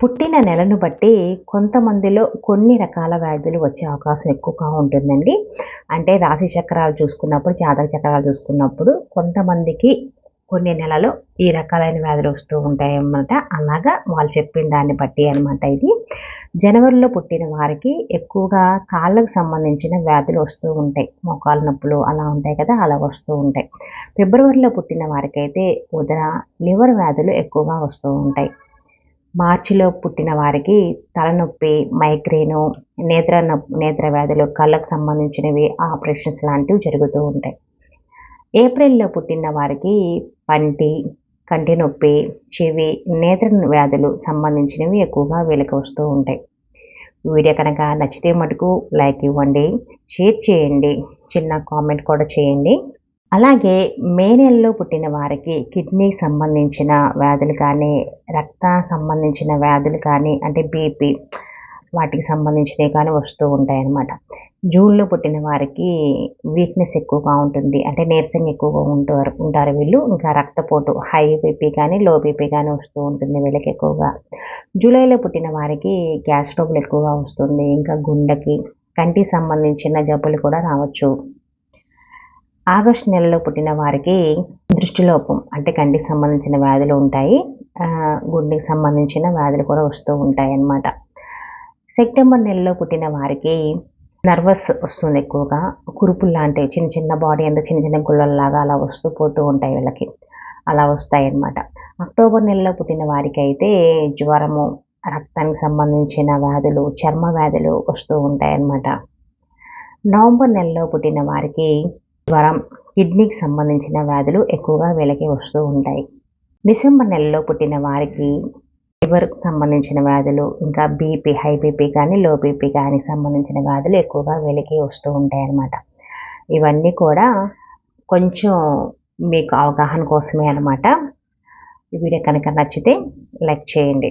పుట్టిన నెలను బట్టి కొంతమందిలో కొన్ని రకాల వ్యాధులు వచ్చే అవకాశం ఎక్కువగా ఉంటుందండి. అంటే రాశి చక్రాలు చూసుకున్నప్పుడు జాతక చక్రాలు చూసుకున్నప్పుడు కొంతమందికి కొన్ని నెలలో ఈ రకాలైన వ్యాధులు వస్తూ ఉంటాయి అన్నమాట అలాగా వాళ్ళు చెప్పిన దాన్ని బట్టి అనమాట ఇది. జనవరిలో పుట్టిన వారికి ఎక్కువగా కాళ్ళకు సంబంధించిన వ్యాధులు వస్తూ ఉంటాయి. మోకాలు నొప్పులు అలా ఉంటాయి కదా అలా వస్తూ ఉంటాయి. ఫిబ్రవరిలో పుట్టిన వారికైతే ఉదర లివర్ వ్యాధులు ఎక్కువగా వస్తూ ఉంటాయి. మార్చిలో పుట్టిన వారికి తలనొప్పి మైగ్రేను నేత్ర నేత్ర వ్యాధులు కళ్ళకు సంబంధించినవి ఆపరేషన్స్ లాంటివి జరుగుతూ ఉంటాయి. ఏప్రిల్లో పుట్టిన వారికి పంటి కంటి నొప్పి చెవి నేత్ర వ్యాధులు సంబంధించినవి ఎక్కువగా వీళ్ళకి వస్తూ ఉంటాయి. వీడియో కనుక నచ్చితే మటుకు లైక్ ఇవ్వండి షేర్ చేయండి చిన్న కామెంట్ కూడా చేయండి. అలాగే మే నెలలో పుట్టిన వారికి కిడ్నీ సంబంధించిన వ్యాధులు కానీ రక్త సంబంధించిన వ్యాధులు కానీ అంటే బీపీ వాటికి సంబంధించినవి కానీ వస్తూ ఉంటాయి అన్నమాట జూన్లో పుట్టిన వారికి వీక్నెస్ ఎక్కువగా ఉంటుంది. అంటే నీరసం ఎక్కువగా ఉంటారు ఉంటారు వీళ్ళు. ఇంకా రక్తపోటు హై బీపీ కానీ లో బీపీ కానీ వస్తూ ఉంటుంది వీళ్ళకి ఎక్కువగా. జూలైలో పుట్టిన వారికి గ్యాస్ ట్రబుల్ ఎక్కువగా వస్తుంది. ఇంకా గుండెకి కంటికి సంబంధించిన జబ్బులు కూడా రావచ్చు. ఆగస్ట్ నెలలో పుట్టిన వారికి దృష్టిలోపం అంటే కంటికి సంబంధించిన వ్యాధులు ఉంటాయి. గుండెకి సంబంధించిన వ్యాధులు కూడా వస్తూ ఉంటాయి అన్నమాట. సెప్టెంబర్ నెలలో పుట్టిన వారికి నర్వస్ వస్తుంది ఎక్కువగా. కురుపులు లాంటివి చిన్న చిన్న బాడీ అంతా చిన్న చిన్న గుళ్ళల్లాగా అలా వస్తూ పోతూ ఉంటాయి వీళ్ళకి. అలా వస్తాయి అన్నమాట. అక్టోబర్ నెలలో పుట్టిన వారికి అయితే జ్వరము రక్తానికి సంబంధించిన వ్యాధులు చర్మ వ్యాధులు వస్తూ ఉంటాయి అన్నమాట. నవంబర్ నెలలో పుట్టిన వారికి జ్వరం కిడ్నీకి సంబంధించిన వ్యాధులు ఎక్కువగా వీళ్ళకి వస్తూ ఉంటాయి. డిసెంబర్ నెలలో పుట్టిన వారికి లివర్కి సంబంధించిన వ్యాధులు ఇంకా బీపీ హై బీపీ కానీ లో బీపీ కానీ సంబంధించిన వ్యాధులు ఎక్కువగా వీళ్ళకి వస్తూ ఉంటాయి అన్నమాట. ఇవన్నీ కూడా కొంచెం మీకు అవగాహన కోసమే అనమాట ఈ వీడియో కనుక నచ్చితే లైక్ చేయండి.